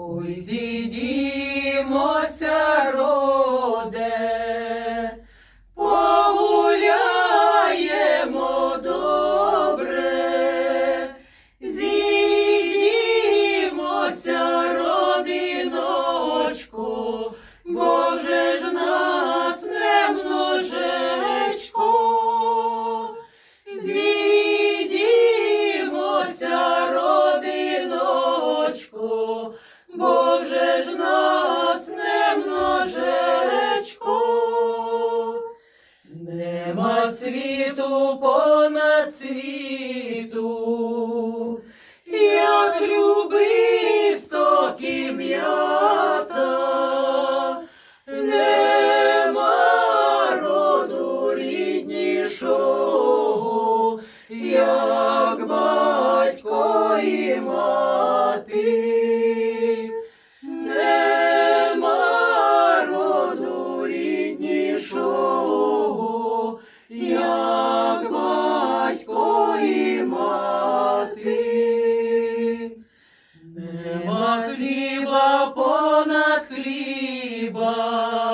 Ой, світу понад світу, як любистокі м'ята, нема роду ріднішого. хліба.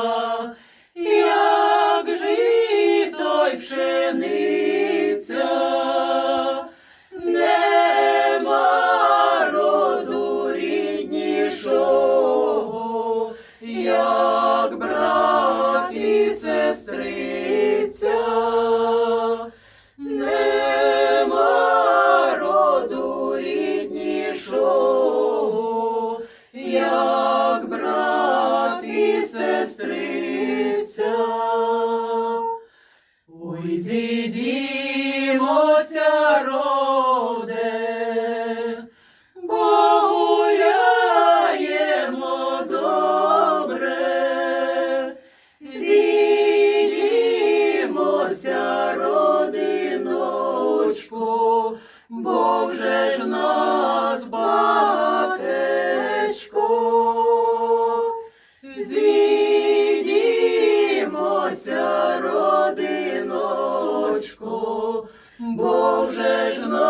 сестриця, ой, зійдімося роден, бо добре, зійдімося родиночко, бо ж нас батечко. Боже ж.